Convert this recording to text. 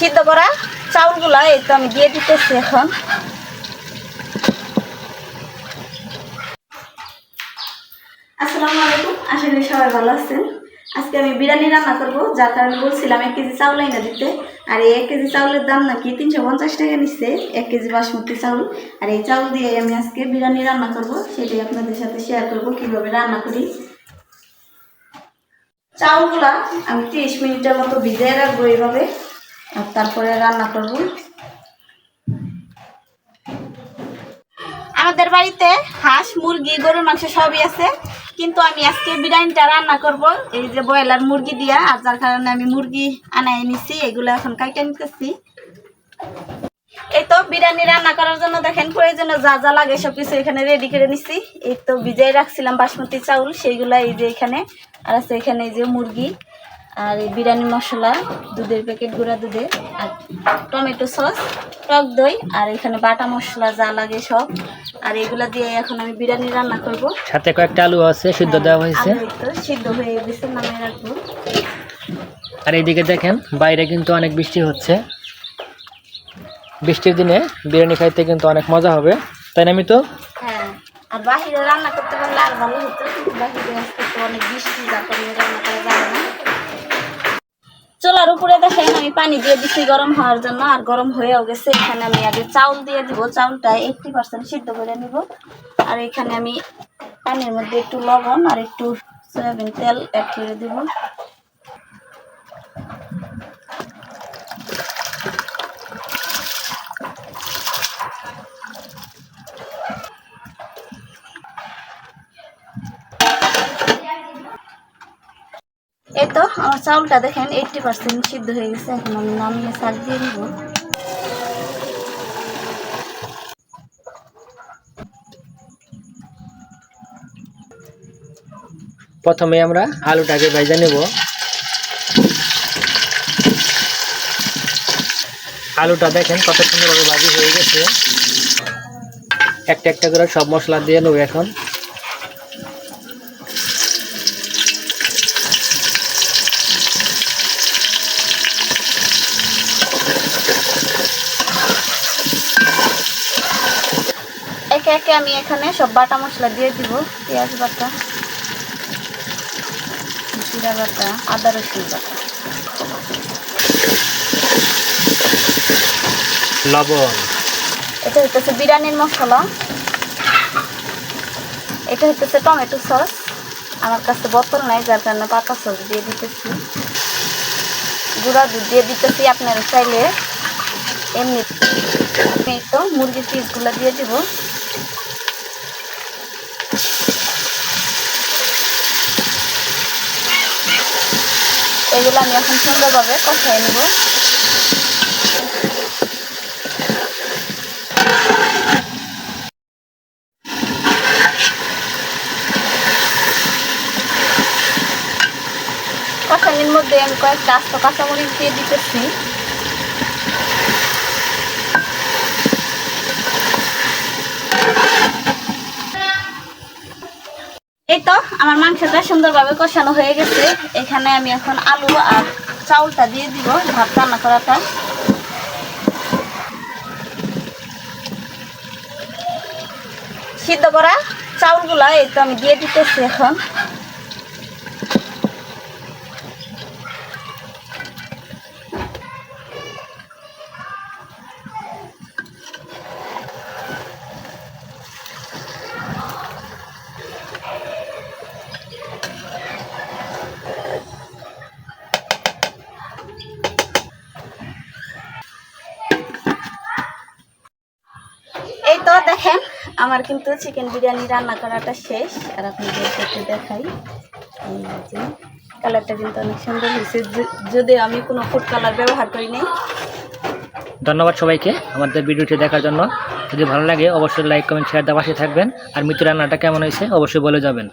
সিদ্ধ করা চাউলগুলা এই আমি দিয়ে দিতেছি এখন। আসসালামু আলাইকুম, আশা করি সবাই ভালো আছেন। আজকে আমি বিরিয়ানি রান্না করব, যার কারণে বলছিলাম এক কেজি চাউল এনে দিতে। আর এই এক কেজি চাউলের দাম নাকি তিনশো পঞ্চাশ টাকা নিচ্ছে, এক কেজি বাসমতি চাউল। আর এই চাউল দিয়ে আমি আজকে বিরিয়ানি রান্না করব, সেটাই আপনাদের সাথে শেয়ার করব, কীভাবে রান্না করি। চাউলগুলা আমি তিরিশ মিনিটের মতো ভিজিয়ে রাখব এইভাবে আর তারপরে রান্না করব। আমাদের বাড়িতে হাঁস, মুরগি, গরুর মাংস সবই আছে। কিন্তু আমি আজকে বিরিয়ানিটা রান্না করব। এই যে ব্রয়লার মুরগি দিয়া, আর যার কারণে আমি মুরগি আনাই নিছি, এগুলো এখন কাইটে নিতেছি। এই তো বিরিয়ানি রান্না করার জন্য দেখেন প্রয়োজনীয় যা যা লাগে সব কিছু এখানে রেডি করে নিছি। এই তো ভিজাই রাখছিলাম বাসমতি চাউল, সেইগুলো এই যে এখানে, আর আছে এখানে এই যে মুরগি। আর এই বিরিয়ানি মশলা দুধের প্যাকেট গুঁড়া দুধে আর টমেটো সস টক দই আর এখানে বাটা মশলা যা লাগে সব। আর এগুলা দিয়ে এখন আমি বিরিয়ানি রান্না করব। সাথে কয়েকটা আলু আছে সিদ্ধ দেওয়া হয়েছে। সিদ্ধ হয়ে গেছে নামিয়ে রাখব। আর এইদিকে দেখেন বাইরে কিন্তু অনেক বৃষ্টি হচ্ছে। বৃষ্টির দিনে বিরিয়ানি খাইতে কিন্তু অনেক মজা হবে তাই না আমি তো হ্যাঁ আর বাহিরে রান্না করতে পারলে আর ভালো হতো কিন্তু বাহিরে অনেক বৃষ্টি রান্না করা চুলার উপরে দেখেন আমি পানি দিয়ে দিচ্ছি গরম হওয়ার জন্য, আর গরম হয়েও গেছে। এখানে আমি আগে চাউল দিয়ে দিব, চাউলটা এইটটি পার্সেন্ট সিদ্ধ করে নিব। আর এখানে আমি পানির মধ্যে একটু লবণ আর একটু সয়াবিন তেল অ্যাড করে দিব। এই তো, আমার চাউলটা দেখেন এইটটি পার্সেন্ট সিদ্ধ হয়ে গেছে, এখন আমি নামিয়ে শাক দিয়ে দিব। প্রথমে আমরা আলুটাকে ভেজে নেব। আলুটা দেখেন কত সুন্দরভাবে ভাজি হয়ে গেছে। একটা একটা করে সব মশলা দিয়ে নেব এখন। একে একে আমি এখানে সব বাটা মশলা দিয়ে দিব পেঁয়াজ বাটা জিরা বাটা আদা রসুন বাটা। লবণ। এটা হইতেছে বিরিয়ানির মশলা। এটা হইতেছে টমেটো সস। আমার কাছে বোতল নাই যার কারণে পাতা সস দিয়ে দিতেছি। গুঁড়া দুধ দিয়ে দিতেছি আপনারা চাইলে এমনি তো মুরগির পিসগুলো দিয়ে দিব। এগুলো আমি এখন সুন্দরভাবে কষাই নিব। কষানির মধ্যে আমি কয়েকটা আস্ত কাঁচামরিচ দিয়ে দিতেছি। এই তো, আমার মাংসটা সুন্দরভাবে কষানো হয়ে গেছে। এখানে আমি এখন আলু আর চাউলটা দিয়ে দিব, ভাত রান্না করাটা। সিদ্ধ করা চাউলগুলা এই তো আমি দিয়ে দিতেছি এখন এই তো দেখেন, আমার কিন্তু চিকেন বিরিয়ানি রান্না করাটা শেষ, আর আপনাদের সাথে দেখাই। কালারটা কিন্তু অনেক সুন্দর হয়েছে। যদি আমি কোনো ফুড কালার ব্যবহার করি নাই। ধন্যবাদ সবাইকে আমাদের ভিডিওটি দেখার জন্য। যদি ভালো লাগে, অবশ্যই লাইক কমেন্ট শেয়ার দেওয়া থাকবেন। আর মৃত্যু রান্নাটা কেমন হয়েছে, অবশ্যই বলে যাবেন।